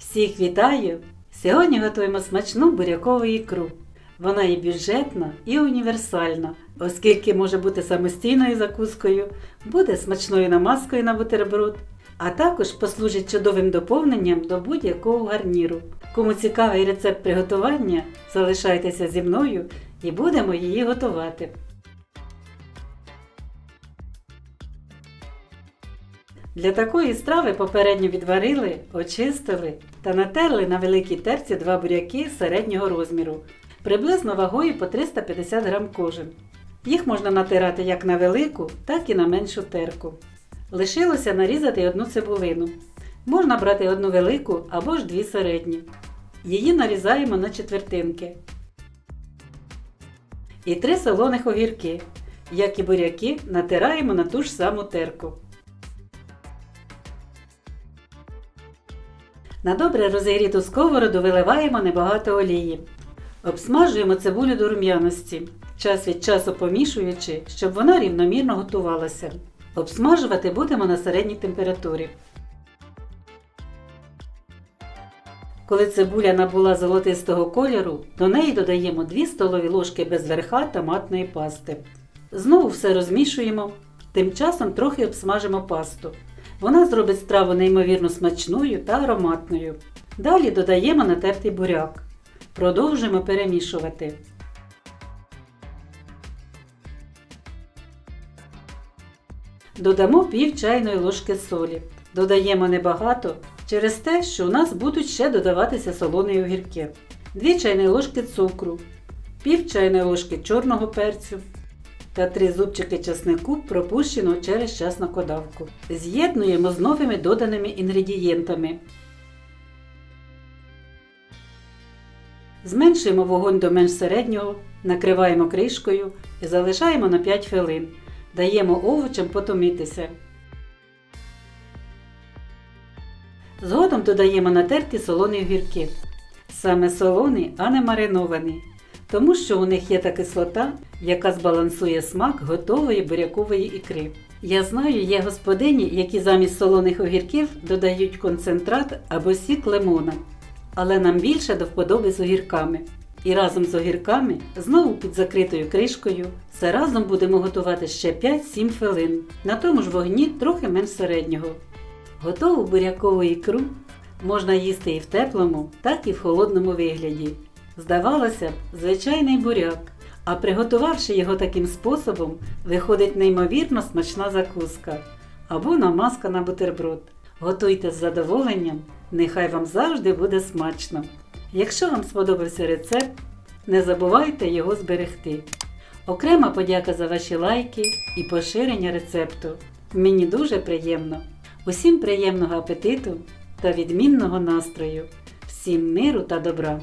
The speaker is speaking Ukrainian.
Всіх вітаю! Сьогодні готуємо смачну бурякову ікру. Вона і бюджетна, і універсальна, оскільки може бути самостійною закускою, буде смачною намазкою на бутерброд, а також послужить чудовим доповненням до будь-якого гарніру. Кому цікавий рецепт приготування, залишайтеся зі мною і будемо її готувати. Для такої страви попередньо відварили, очистили та натерли на великій терці два буряки середнього розміру, приблизно вагою по 350 г кожен. Їх можна натирати як на велику, так і на меншу терку. Лишилося нарізати одну цибулину. Можна брати одну велику або ж дві середні. Її нарізаємо на четвертинки. І три солоних огірки. Як і буряки, натираємо на ту ж саму терку. На добре розігріту сковороду виливаємо небагато олії. Обсмажуємо цибулю до рум'яності, час від часу помішуючи, щоб вона рівномірно готувалася. Обсмажувати будемо на середній температурі. Коли цибуля набула золотистого кольору, до неї додаємо 2 столові ложки без верха томатної пасти. Знову все розмішуємо, тим часом трохи обсмажимо пасту. Вона зробить страву неймовірно смачною та ароматною. Далі додаємо натертий буряк. Продовжуємо перемішувати. Додамо пів чайної ложки солі. Додаємо небагато через те, що у нас будуть ще додаватися солоні огірки. 2 чайні ложки цукру, пів чайної ложки чорного перцю та 3 зубчики часнику, пропущеного через час на кодавку. З'єднуємо з новими доданими інгредієнтами. Зменшуємо вогонь до менш середнього, накриваємо кришкою і залишаємо на 5 хвилин. Даємо овочам потомитися. Згодом додаємо натерті солоні огірки. Саме солоні, а не мариновані, тому що у них є та кислота, яка збалансує смак готової бурякової ікри. Я знаю, є господині, які замість солоних огірків додають концентрат або сік лимона. Але нам більше до вподоби з огірками. І разом з огірками, знову під закритою кришкою, все разом будемо готувати ще 5-7 хвилин. На тому ж вогні трохи менш середнього. Готову бурякову ікру можна їсти і в теплому, так і в холодному вигляді. Здавалося б, звичайний буряк, а приготувавши його таким способом, виходить неймовірно смачна закуска або намазка на бутерброд. Готуйте з задоволенням, нехай вам завжди буде смачно. Якщо вам сподобався рецепт, не забувайте його зберегти. Окрема подяка за ваші лайки і поширення рецепту. Мені дуже приємно. Усім приємного апетиту та відмінного настрою, всім миру та добра!